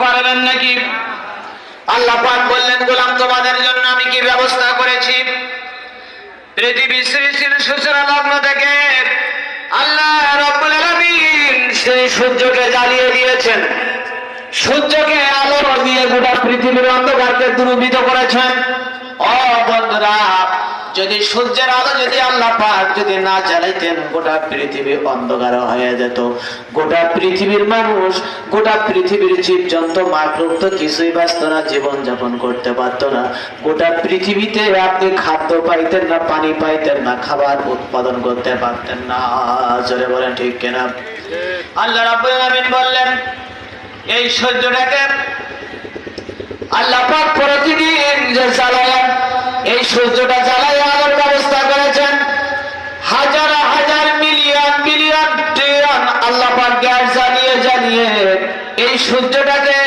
পারবেন নাকি? আল্লাহ পাক বললেন, গোলাম তোমাদের জন্য আমি কি ব্যবস্থা করেছি? পৃথিবী সৃষ্টির সূচনা লগ্ন থেকে আল্লাহ সেই সূর্যকে জ্বালিয়ে দিয়েছেন। সূর্যকে আলো দিয়ে গোটা পৃথিবীর অন্ধকারকে দূরীভূত করেছেন। ও যদি সূর্যের আলো যদি আল্লাহ পাক যদি না জ্বালাইতেন, গোটা পৃথিবী অন্ধকার হয়ে যেত। গোটা পৃথিবীর মানুষ, গোটা পৃথিবীর জীবজন্তু মাকলুক তো কিছুই বাঁচত না জীবন যাপন করতে পারতো না। গোটা পৃথিবীতে আপনি খাদ্য পাইতেন না, পানি পাইতেন না, খাবার উৎপাদন করতে পারতেন না। জোরে বলেন ঠিক কিনা? আল্লাহ রাব্বুল আলামিন বললেন, এই সূর্যটাকে আল্লাহ পাক প্রতিদিন যে জ্বালায় সূর্যটা জ্বালায় আলোর ব্যবস্থা করেছেন। হাজার হাজার মিলিয়ন মিলিয়ন ট্রিলিয়ন আল্লাহ পাক গ্যাস জ্বালিয়ে জ্বালিয়ে এই সূর্যটাকে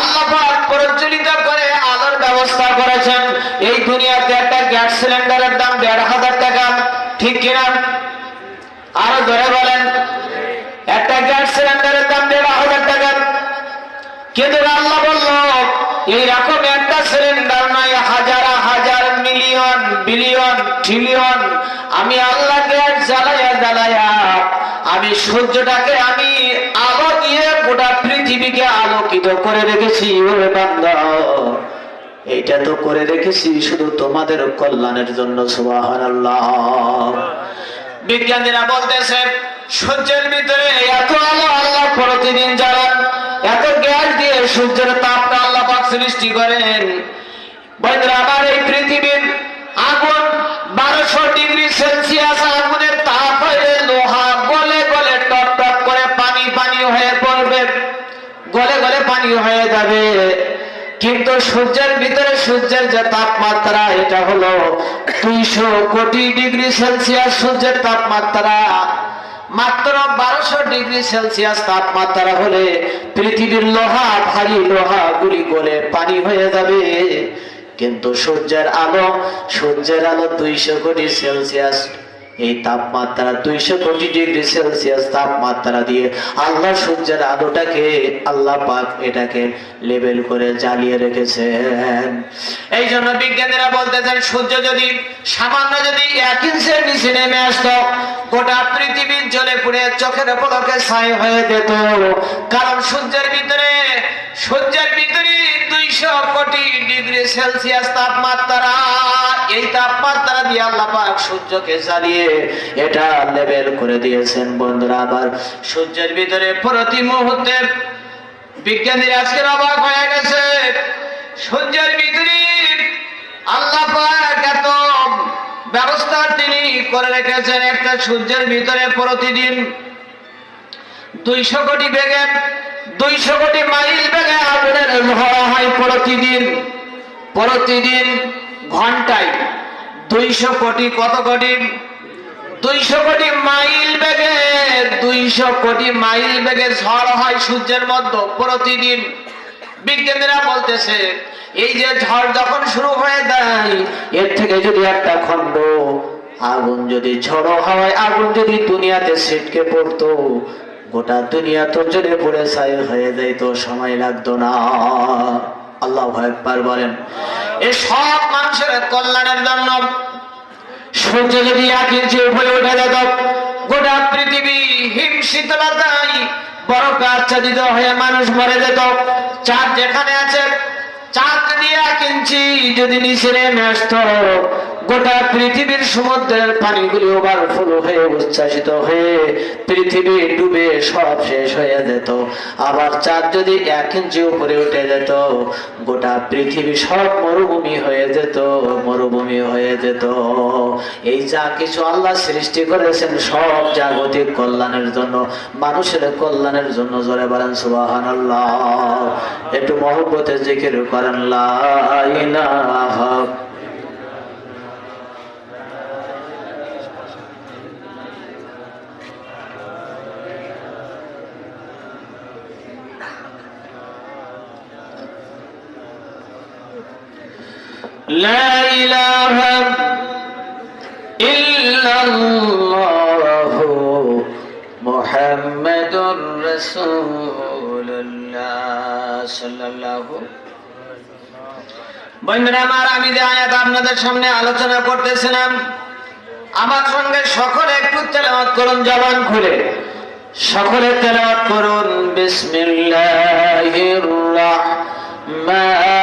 আল্লাহ পাক প্রজ্বলিত করে আলোর ব্যবস্থা করেছেন। এই দুনিয়াতে একটা গ্যাস সিলিন্ডারের দাম দেড় হাজার টাকা, ঠিক কিনা? আরও ধরে বলেন একটা গ্যাস সিলিন্ডারের দাম দেড় হাজার টাকা কিন্তু আল্লাহ বলল এইরকম একটা সিলিন্ডার নয় হাজার হাজার বিলিয়ন ট্রিলিয়ন আমি আল্লাহ গ্যাস জ্বালাইয়া জ্বালাইয়া আমি সূর্যটাকে আমি আলো দিয়ে গোটা পৃথিবীকে আলোকিত করে রেখেছি, ওরে বান্দা। এইটা তো করে রেখেছি শুধু তোমাদের কল্যাণের জন্য সুবাহান বিজ্ঞানীরা বলতেছে, সূর্যের ভিতরে এত আলো আল্লাহ প্রতিদিন জ্বালান, এত গ্যাস দিয়ে সূর্যের তাপটা আল্লাহ সৃষ্টি করেন। বন্ধুরা, আমার এই পৃথিবীর যাবে। কিন্তু সূর্যের ভিতরে সূর্যের যে তাপমাত্রা, এটা হলো দুইশো কোটি ডিগ্রি সেলসিয়াস সূর্যের তাপমাত্রা। মাত্র বারোশো ডিগ্রি সেলসিয়াস তাপমাত্রা হলে পৃথিবীর লোহা, ভারী লোহা গুলি গলে পানি হয়ে যাবে। কিন্তু সূর্যের আলো সূর্যের আলো দুইশো কোটি সেলসিয়াস। এই তাপমাত্রা দুইশো কোটি ডিগ্রি সেলসিয়াস তাপমাত্রা দিয়ে আল্লাহ সূর্যের আলোটাকে আল্লাহ পাক এটাকে লেবেল করে জ্বালিয়ে রেখেছেন। এই জন্য বিজ্ঞানীরা বলতেছেন, সূর্য যদি সামান্য যদি এক ইঞ্চের নিচে নেমে আসতো, গোটা পৃথিবীর জলে পুড়ে চোখের পলকে ছাই হয়ে যেত। কারণ সূর্যের ভিতরে সূর্যের ভিতরে দুইশো কোটি ডিগ্রি সেলসিয়াস তাপমাত্রা। এই তাপমাত্রা দিয়ে আল্লাহ পাক সূর্যকে জ্বালিয়ে এটা লেভেল করে দিয়েছেন। বন্ধুরা, আবার সূর্যের ভিতরে প্রতি মুহূর্তে বিজ্ঞানীরা আজকের অবাক হয়ে গেছে, সূর্যের ভিতরে আল্লাহ পাক এত ব্যবস্থা তিনি করে রেখেছেন একটা সূর্যের ভিতরে প্রতিদিন দুইশো কোটি বেগে, দুইশো কোটি মাইল বেগে আগুনের ঝড় হয় প্রতিদিন প্রতিদিন ঘন্টায় দুইশো কোটি কত কোটি? দুইশো কোটি মাইল বেগে, দুইশো কোটি মাইল বেগে ঝড় হয় সূর্যের মধ্যে প্রতিদিন। বিজ্ঞানীরা বলতেছে, এই যে ঝড় যখন শুরু হয়ে যায়, এর থেকে যদি একটা খণ্ড, আগুন যদি ঝড়ো হয়, আগুন যদি দুনিয়াতে ছিটকে পড়তো, গোটা দুনিয়া তো জ্বলে পড়ে ছাই হয়ে যেত সময় লাগতো না। আল্লাহ একবার বলেন। এই সব মানুষের কল্যাণের জন্য সূর্য যদি এক যে উপরে উঠে যেত, গোটা পৃথিবী হিম শীতলতায় বরফ আচ্ছাদিত হয়ে মানুষ মরে যেত। চাঁদ যেখানে আছে, চাঁদ দিয়ে এক ইঞ্চি যদি নিচে নেমে আসতো গোটা পৃথিবীর সমুদ্রের পানিগুলি ওভারফ্লো হয়ে উচ্ছ্বাসিত হয়ে পৃথিবী ডুবে সব শেষ হয়ে যেত। আবার চাঁদ যদি এক ইঞ্চি উপরে উঠে যেত, গোটা পৃথিবী সব মরুভূমি হয়ে যেত, মরুভূমি হয়ে যেত। এই যা কিছু আল্লাহ সৃষ্টি করেছেন সব জাগতিক কল্যাণের জন্য, মানুষের কল্যাণের জন্য জোরে বলেন সুবাহান আল্লাহ একটু মহব্বতে জিকির করেন, লা لا إله إلا الله محمد رسول الله মোহাম্মদ সাল্লাল্লাহু বন্ধুরা আমার আমি যে আয়াত আপনাদের সামনে আলোচনা করতেছিলাম আমার সঙ্গে সকলে একটু তেলাওয়াত করুন জবান খুলে সকলে তেলাওয়াত করুন বিসমিল্লাহির রাহমানির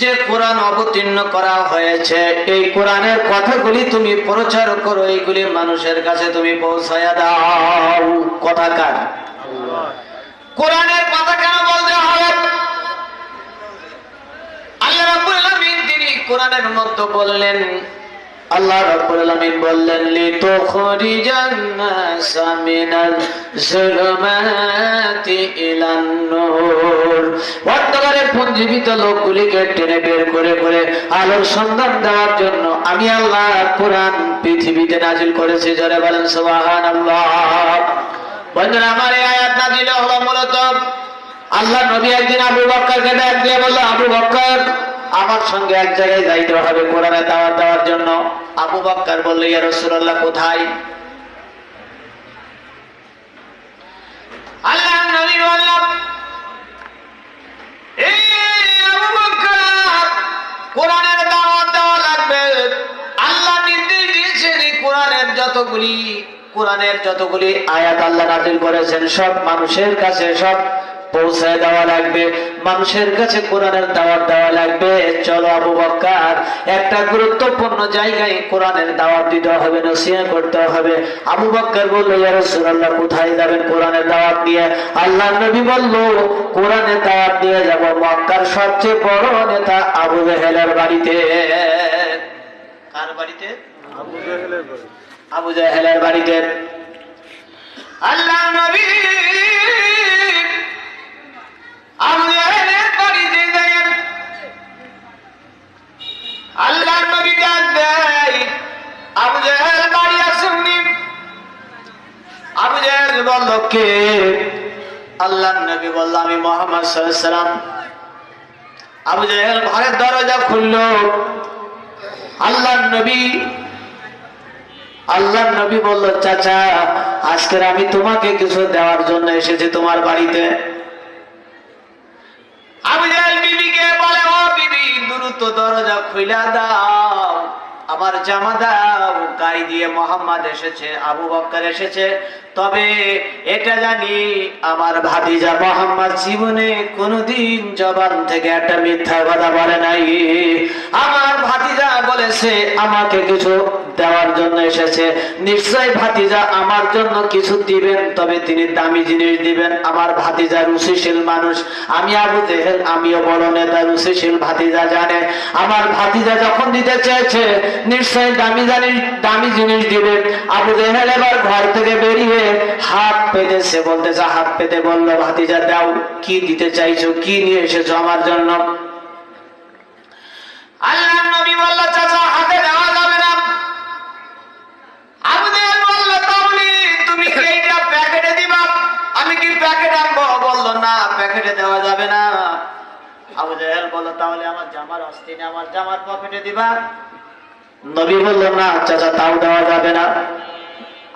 যে কোরআন অবতীর্ণ করা হয়েছে, এই কোরআনের কথাগুলি তুমি প্রচার করো, এইগুলি মানুষের কাছে তুমি পৌঁছায়া দাও। কথা কার? কোরআনের কথা কেন বলতে হবে? আল্লাহ রাব্বুল আলামিন তিনি কোরআনের মধ্যে বললেন আল্লাহ রাব্বুল আলামিন বললেন লিতুখরিজান নাসা মিনাল যুলুমাতি ইলান নূর। অন্ধকারে পুঞ্জীবিত লোকগুলিকে টেনে বের করে করে আলোর সন্ধান দেওয়ার জন্য আমি আল্লাহ কোরআন পৃথিবীতে নাজিল করেছি। জোরে বলেন, সুবহানাল্লাহ। বন্ধুরা, আমার এই আয়াত নাজিল হলো মূলত আল্লাহ নবী একদিন আবু বক্করকে ডাক দিয়ে বলল, আবু বক্কর আমার সঙ্গে এক জায়গায় যাইতে হবে কোরআনে দাওয়াত দেওয়ার জন্য। আবু বক্কর বলল, ইয়া রাসূলুল্লাহ, কোথায়? যতগুলি, কোরআনের যতগুলি আয়াত আল্লাহ নাজিল করেছেন, সব মানুষের কাছে, সব পৌঁছায় দেওয়া লাগবে। মানুষের কাছে কোরআনের দাওয়াত দেওয়া লাগবে। চলো আবু বক্কার একটা গুরুত্বপূর্ণ জায়গায় কোরআনের দাওয়াত দিতে হবে নসিহা করতে হবে। আবু বক্কার বলল ইয়া রাসূলুল্লাহ কোথায় যাবেন কোরআনের দাওয়াত দিয়ে আল্লাহ নবী বলল কোরআনের দাওয়াত দিয়ে যাব মক্কার সবচেয়ে বড় নেতা আবু জাহেলের বাড়িতে। কার বাড়িতে। আবু জাহেলের বাড়িতে। কে আল্লাহ নবী বলল, আমি মোহাম্মদ সাল্লাম আবু জাহেল ঘরের দরজা খুললো। আল্লাহ নবী আল্লাহ নবী বলল, চাচা আজকের আমি তোমাকে কিছু দেওয়ার জন্য এসেছি তোমার বাড়িতে। আবু জাহেল বিবিকে বলে, ও বিবি, দ্রুত দরজা খুইলা দাও। আমার জামাদা দিয়ে মোহাম্মদ এসেছে, আবু বক্কর এসেছে। তবে এটা জানি, আমার ভাতিজা মোহাম্মদ জীবনে কোনোদিন জবান থেকে একটা মিথ্যা কথা বলে নাই। আমার ভাতিজা বলেছে, আমাকে কিছু দেওয়ার জন্য এসেছে। নিশ্চয় ভাতিজা আমার জন্য কিছু দিবেন, তবে তিনি দামি জিনিস দিবেন। আমার ভাতিজা রুচিশীল মানুষ। আমি আবু জেহেল, আমিও বড় নেতা, রুচিশীল ভাতিজা জানে। আমার ভাতিজা যখন দিতে চেয়েছে, নিশ্চয় দামি জানিস, দামি জিনিস দিবেন। আবু জেহেল এবার ঘর থেকে বেরিয়ে হাত পেতেছে, বলতেছে, হাত পেতে বলল, ভাতিজা, দাও, কি দিতে চাইছো, কি নিয়ে এসেছ আমার জন্য আল্লাহ নবী বলল চাচা হাতে দেওয়া যাবে না আবু জেহেল বলল তাহলে তুমি কি এইটা প্যাকেটে দিবা আমি কি প্যাকেট আনব বলল না প্যাকেটে দেওয়া যাবে না বলল তাহলে আমার জামার আমার জামার পকেটে দিবা। নবী না, চাচা, তাও দেওয়া যাবে না।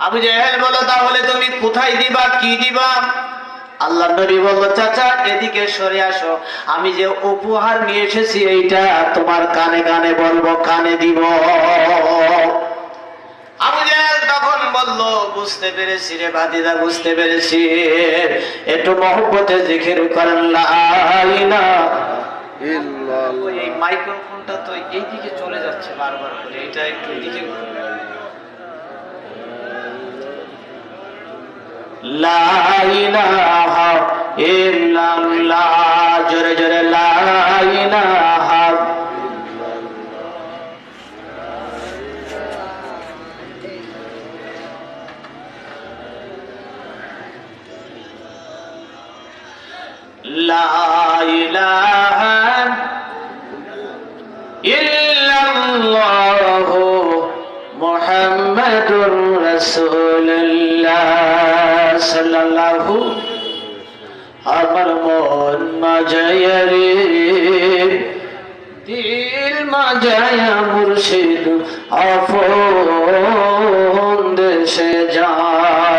আবু বলল, তাহলে তুমি কোথায় দিবা, কি দিবা? আল্লাহ নবী বলল, চাচা, এদিকে সরে আসো। আমি যে উপহার নিয়ে এসেছি, এইটা তোমার কানে কানে বলব, কানে দিব। আবু জাহেল তখন বলল, বুঝতে পেরেছি রে ভাতিদা বুঝতে পেরেছি। একটু মহব্বতে জিকির করেন, লা ইলাহা ওই এই মাইক্রোফোনটা তো এইদিকে চলে যাচ্ছে বারবার করে এটা একটু এদিকে লা ইলাহা ইল্লাল্লাহ জোরে জোরে লা ইলাহা। লা সাল্লাল্লাহু আমার মন মাজায়া রে দিল মাজায়া মুর্শিদ আপন দেশে যায়